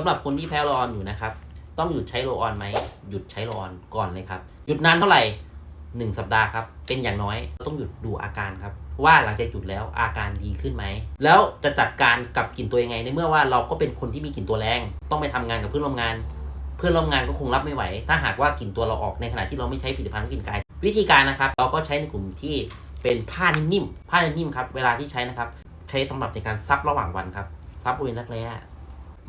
สำหรับคนที่แพ้โรลออนอยู่นะครับ ต้องหยุดใช้โรลออนไหมหยุดใช้โรลออนก่อนเลยครับ หยุดนานเท่าไหร่หนึ่งสัปดาห์ครับ เป็นอย่างน้อยต้องหยุดดูอาการครับ ว่าหลังจากหยุดแล้วอาการดีขึ้นไหม แล้วจะจัดการกับกลิ่นตัวยังไง ในเมื่อว่าเราก็เป็นคนที่มีกลิ่นตัวแรง ต้องไปทำงานกับเพื่อนร่วมงาน เพื่อนร่วมงานก็คงรับไม่ไหว ถ้าหากว่ากลิ่นตัวเราออกในขณะที่เราไม่ใช้ผลิตภัณฑ์กลิ่นกาย วิธีการนะครับ เราก็ใช้ในกลุ่มที่เป็นผ้านิ่มๆผ้านิ่มๆครับเวลาที่ใช้นะครับใช้สำหรับในการซับระหว่างวันครับซับบริเวณรักแร้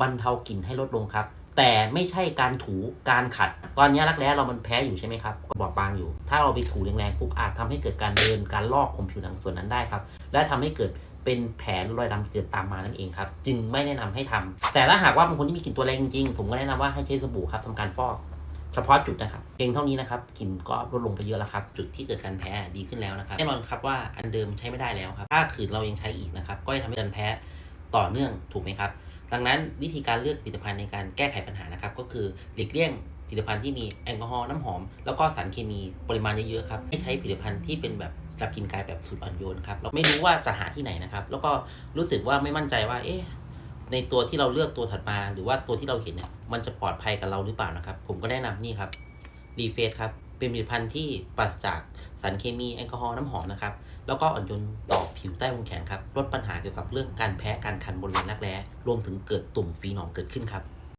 บรรเทากลิ่นให้ลดลงครับ แต่ไม่ใช่การถูการขัด ตอนนี้รักแร้เรามันแพ้อยู่ใช่ไหมครับบอบบางอยู่ ถ้าเราไปถูแรงๆปุ๊บอาจทำให้เกิดการเดินการลอกของผิวหนังส่วนนั้นได้ครับ และทำให้เกิดเป็นแผลรอยดำเกิดตามมานั่นเองครับ จึงไม่แนะนำให้ทำแต่ถ้าหากว่าบางคนที่มีกลิ่นตัวแรงจริงผมก็แนะนำว่าให้ใช้สบู่ครับทำการฟอกเฉพาะจุดนะครับเพียงเท่านี้นะครับกลิ่นก็ลดลงไปเยอะแล้วครับ จุดที่เกิดการแพ้ดีขึ้นแล้วนะครับแน่นอนครับว่าอันเดิมใช้ไม่ได้แล้วครับ ถ้าขืนเรายังใช้อีกนะครับ ก็จะทำให้การแพ้ต่อเนื่องถูกไหมครับ ดังนั้นวิธีการเลือกผลิตภัณฑ์ในการแก้ไขปัญหานะครับก็คือหลีกเลี่ยงผลิตภัณฑ์ที่มีแอลกอฮอล์น้ำหอม แล้วก็สารเคมีปริมาณเยอะๆครับไม่ใช้ผลิตภัณฑ์ที่เป็นแบบดับกลินกายแบบสูตรอ่อนโยนครับเราไม่รู้ว่าจะหาที่ไหนนะครับ แล้วก็รู้สึกว่าไม่มั่นใจว่าเอ๊ะในตัวที่เราเลือกตัวถัดมา หรือว่าตัวที่เราเห็นเนี่ยมันจะปลอดภัยกับเราหรือเปล่านะครับ ผมก็แนะนำนี่ครับรีเฟสครับ เป็นผลิตภัณฑ์ที่ปราศจากสารเคมีแอลกอฮอล์น้ำหอมนะครับ แล้วก็อ่อนโยนต่อผิวใต้วงแขนครับ ลดปัญหาเกี่ยวกับเรื่องการแพ้การคันบริเวณรักแร้ รวมถึงเกิดตุ่มฝีหนองเกิดขึ้นครับ